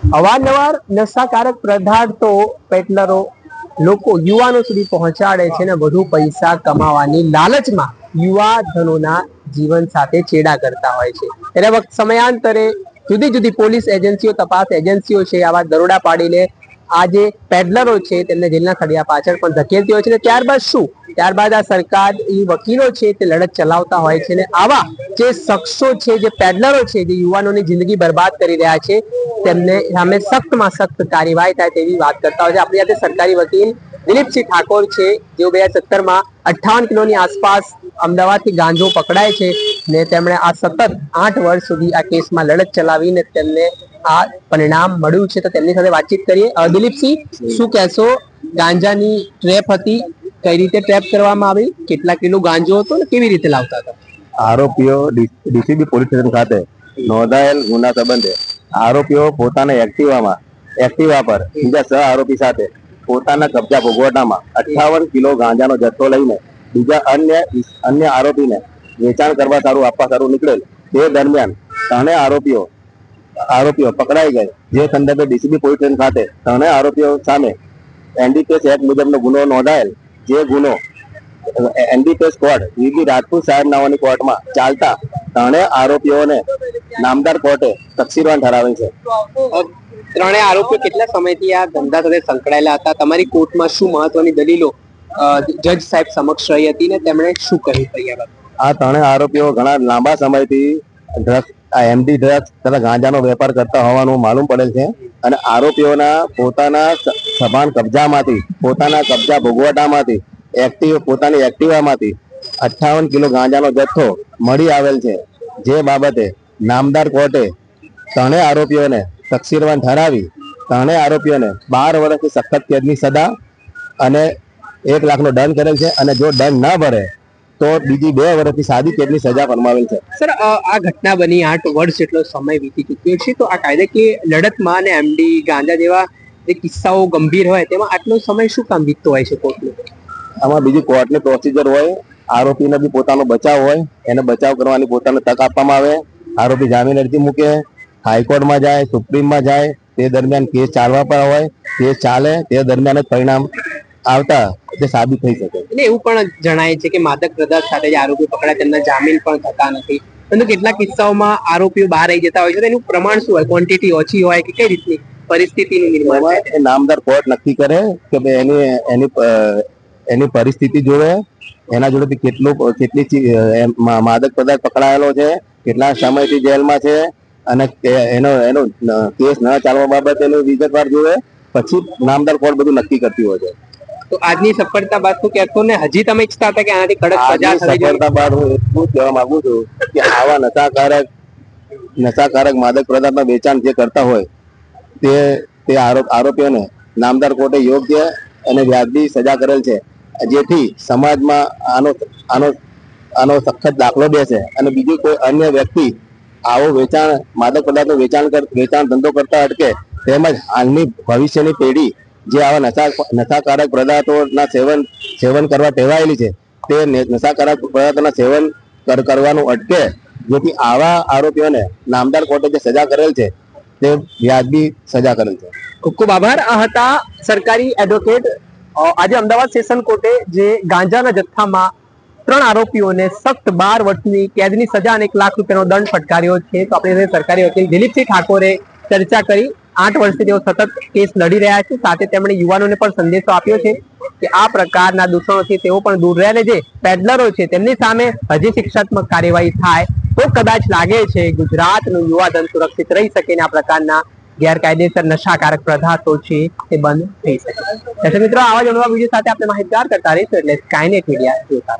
અવારનવાર નશાકારક પદાર્થો પેટલરો લોકો યુવાનો સુધી પહોંચાડે છે ને વધુ પૈસા કમાવાની લાલચમાં યુવાધનોના જીવન સાથે ચેડા કરતા હોય છે. ત્યારે વખત સમયાંતરે જુદી જુદી પોલીસ એજન્સીઓ, તપાસ એજન્સીઓ છે, આવા દરોડા પાડીને આ જે પેડલરો છે, તેમને જેલના ખડિયા પાછળ પણ ધકેલતી હોય છે. ને ત્યારબાદ શું? ત્યારબાદ આ સરકાર વકીલો છે, તે લડત ચલાવતા હોય છે ને આવા જે શખ્સો છે, જે પેડલરો છે, જે યુવાનોની જિંદગી બરબાદ કરી રહ્યા છે, તેમને સામે સખ્તમાં સખ્ત કાર્યવાહી થાય તેવી વાત કરતા હોય છે. આપણી સાથે સરકારી વકીલ દિલીપસિંહ ઠાકોર છે, જેઓ બે હજાર સત્તરમાં અઠ્ઠાવન કિલોની આસપાસ અમદાવાદથી ગાંજો પકડાય છે ને તેમણે આ સતત આઠ વર્ષ સુધી આ કેસમાં લડત ચલાવીને તેમને આ પરિણામ મળ્યું છે. તો તેમની સાથે વાતચીત કરીએ. દિલીપસિંહ, શું કહેશો? ગાંજાની ટ્રેપ હતી, કઈ રીતે ટ્રેપ કરવામાં આવી? કેટલા કિલો ગાંજો હતો ને કેવી રીતે લાવતા હતા? આરોપીઓ ડીસીબી પોલીસ સ્ટેશન ખાતે નોંધાયેલ ગુના સંબંધે આરોપીઓ પોતાના એક્ટિવામાં એક્ટિવા પર બીજા સહ આરોપી સાથે પોતાના કબજા ભોગવટામાં અઠાવન કિલો ગાંજાનો જથ્થો લઈને બીજા અન્ય અન્ય આરોપીને વેચાણ કરવા સારું આપવા સારું નીકળેલ. તે દરમિયાન ત્રણે આરોપીઓ આરોપીઓ પકડાઈ ગઈ. જે સંદર્ભે ડીસીબી પોલીસ સ્ટેશન ખાતે ત્રણે આરોપીઓ સામે એનડીપીએસ એક્ટ મુજબનો ગુનો નોંધાયેલ. જે ગુનો એનડીપીએસ કોર્ટ વીબી રાજપૂત સાહેબ નામની કોર્ટમાં ચાલતા ત્રણે આરોપીઓને નામદાર કોર્ટે તકસીરવાન ઠરાવી છે. ત્રણે આરોપીઓ કેટલા સમયથી આ ધંધા સાથે સંકળાયેલા હતા? તમારી કોર્ટમાં શું મહત્વની દલીલો જજ સાહેબ સમક્ષ રહી હતી ને તેમણે શું કહ્યું તૈયાર આ ત્રણે આરોપીઓ ઘણા લાંબા સમયથી ડ્રગ્સ એમડી ડ્રગ્સ તથા ગાંજાનો વેપાર કરતા હોવાનું માલુમ પડેલ છે અને આરોપીઓના પોતાના સભાન કબજામાંથી પોતાના કબજા ભોગવટામાંથી એક્ટિવ પોતાની એક્ટિવામાંથી અઠ્ઠાવન કિલો ગાંજાનો જથ્થો મળી આવેલ છે. જે બાબતે નામદાર કોર્ટે ત્રણેય આરોપીઓને તકસીરવાન ઠરાવી ત્રણેય આરોપીઓને બાર વર્ષની સખત કેદની સજા અને એક લાખનો દંડ કરેલ છે અને જો દંડ ન ભરે, તો બીજી બે વર્ષની સાદી કેદની સજા ફરમાવેલ છે. સર, આ ઘટના બની આઠ વર્ષ જેટલો સમય વીતી ચૂક્યો છે, તો આ કાયદાકીય લડતમાં અને એમડી ગાંજા જેવા જે કિસ્સાઓ ગંભીર હોય, તેમાં આટલો સમય શું કામ વીતતો હોય છે કોર્ટનો આમાં બીજી કોર્ટની પ્રોસિજર હોય આરોપીને બી પોતાનો બચાવ હોય એને બચાવ કરવાની પોતાને તક આપવામાં આવે આરોપી જામીન અરજી મૂકે હાઈકોર્ટમાં જાય સુપ્રીમમાં જાય તે દરમિયાન કેસ ચાલવા પર હોય કેસ ચાલે તે દરમિયાન જ પરિણામ આવતા તે સાબિત થઈ શકે. એટલે એવું પણ જણાય છે કે માદક પદાર્થ સાથે જે આરોપીઓ પકડાય તેમના જામીન પણ થતા નથી. પરંતુ કેટલાક કિસ્સાઓમાં આરોપીઓ બહાર આવી જતા હોય છે તેનું એનું પ્રમાણ શું હોય? ક્વોન્ટિટી ઓછી હોય કે કઈ રીતની પરિસ્થિતિનું નિર્માણ નામદાર કોર્ટ નક્કી કરે કે ભાઈ એની એની એની પરિસ્થિતિ જોવે એના જોડેથી કેટલું કેટલી માદક પદાર્થ પકડાયેલો છે કેટલા સમયથી જેલમાં છે અને એનો એનો કેસ ન ચાલવા બાબતે વિગતવાર જોવે પછી નામદાર કોર્ટ બધું નક્કી કરતી હોય છે. તો આજની સફળતા બાદ શું કહેશો ને? હજી તમે ઈચ્છતા હતા કે આનાથી કડક સજા સફળતા બાદ હું એટલું જ કહેવા માંગુ છું કે આવા નશાકારક નશાકારક માદક પદાર્થના વેચાણ જે કરતા હોય તે તે આરોપ આરોપીઓને નામદાર કોર્ટે યોગ્ય અને વ્યાજબી સજા કરેલ છે. જેથી સમાજમાં આનો આનો આનો સખત દાખલો બેસે અને બીજું કોઈ અન્ય વ્યક્તિ આવો વેચાણ, માદક પદાર્થનું વેચાણ કર, વેચાણ ધંધો કરતા અટકે તેમજ હાલની ભવિષ્યની પેઢી જે આવા નશા, નશાકારક પદાર્થોના સેવન સેવન કરવા ટેવાયેલી છે, તે નશાકારક પદાર્થોના સેવન કર- કરવાનું અટકે, જેથી આવા આરોપીઓને નામદાર કોર્ટે જે સજા કરેલ છે, તે વ્યાજબી સજા કરેલ છે. ખૂબ ખૂબ આભાર. આ હતા સરકારી એડવોકેટ આજે અમદાવાદ સેશન કોર્ટે જે ગાંજાના જથ્થામાં ત્રણ આરોપીઓને સખ્ત બાર વર્ષની કેદની સજા અને એક લાખ રૂપિયાનો દંડ ફટકાર્યો છે, તો આપણે સરકારી વકીલ દિલીપસિંહ ઠાકોરે ચર્ચા કરી. આઠ વર્ષથી તેઓ સતત કેસ લડી રહ્યા છે, સાથે તેમણે યુવાનોને પણ સંદેશો આપ્યો છે કે આ પ્રકારના દૂષણોથી તેઓ પણ દૂર રહે જે પેડલરો છે, તેમની સામે હજી શિક્ષાત્મક કાર્યવાહી થાય તો કદાચ લાગે છે ગુજરાતનું યુવાધન સુરક્ષિત રહી શકે આ પ્રકારના ગેરકાયદેસર નશાકારક પદાર્થો છે તે બંધ થઈ શકે દર્શક મિત્રો, આવા જ અનુભવ વીડિયો સાથે આપણે માહિતગાર કરતા રહીશું એટલે સ્કાયનેટ મીડિયા જોતા.